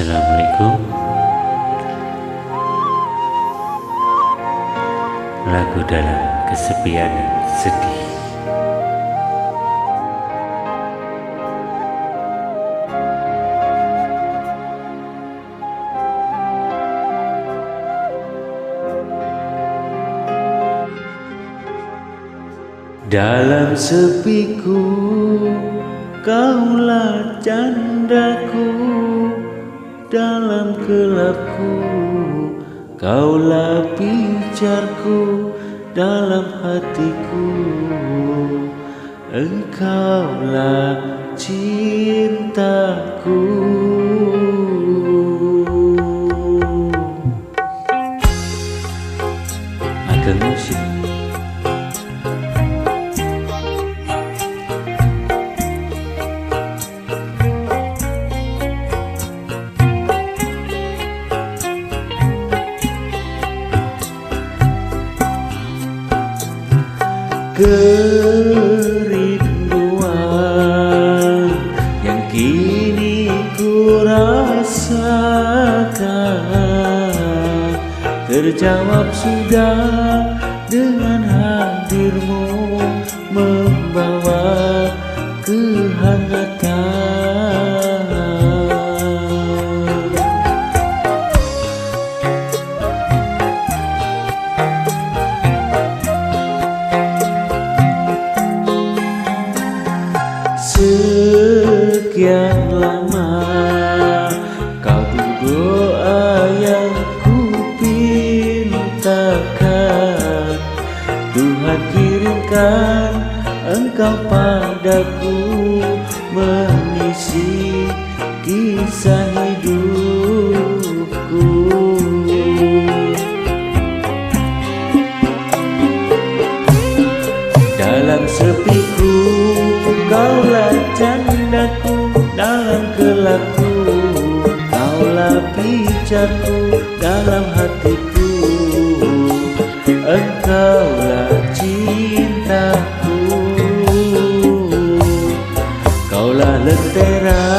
Assalamualaikum. Lagu dalam kesepian sedih. Dalam sepiku Kaulah candaku dalam gelapku. Kaulah pijarku dalam hatiku. Engkaulah cintaku. Ada musik kerinduan yang kini ku rasakan. Terjawab sudah dengan hadirmu membawa kehangatan kisah hidupku. Dalam sepiku Kaulah candaku dalam gelapku Kaulah pijarku dalam hatiku Engkaulah cintaku. Kaulah lentera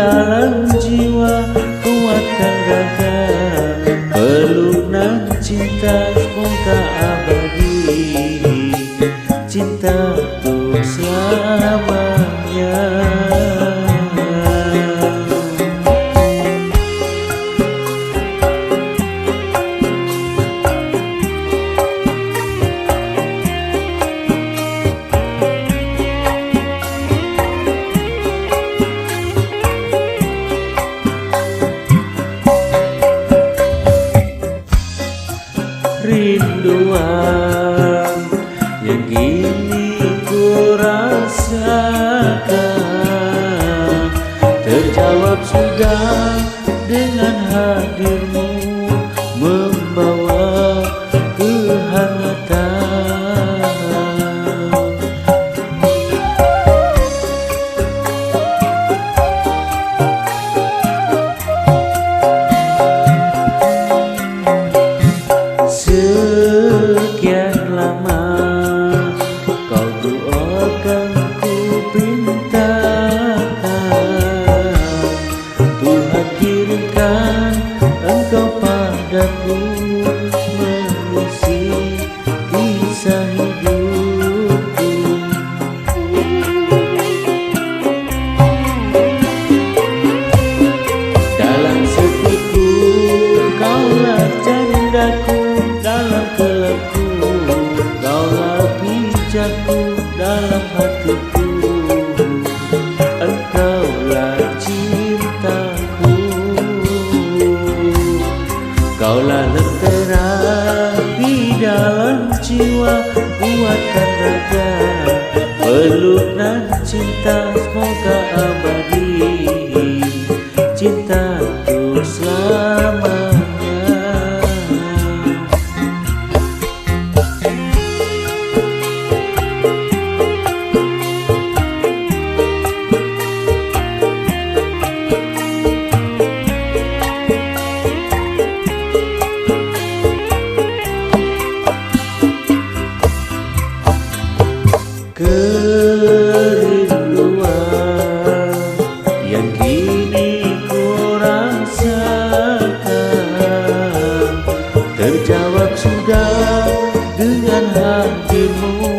dalam jiwa Kuatkan raga Peluk cinta semoga abadi. Cinta rinduan yang kini ku rasakan terjawab sudah dengan hadirmu membawa kita cinta semoga abadi cinta Cintaku selamanya Good. dengan hadirmu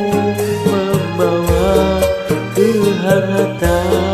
membawa kehangatan.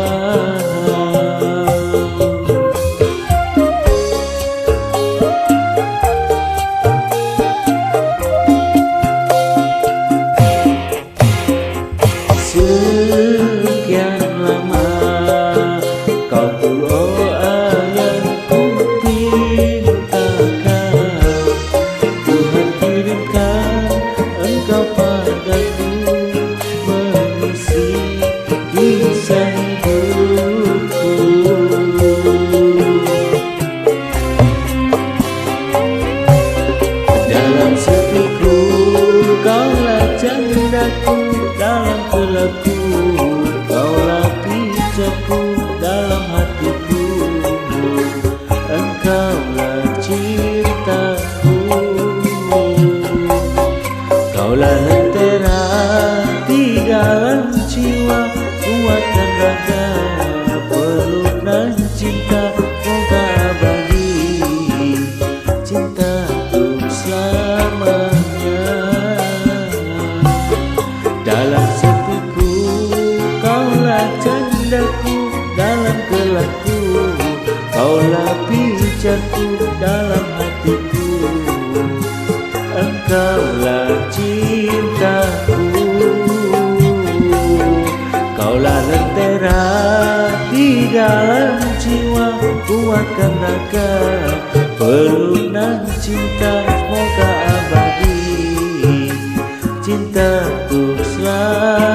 Dan cinta Moga abadi cinta untuk selamanya. Dalam sepiku kaulah candaku Dalam gelapku kaulah pijaku Dalam hatiku engkaulah cintaku. Kaulah dalam jiwa Kuatkan raga. Peluk dan cinta Semoga abadi. Cintaku selamanya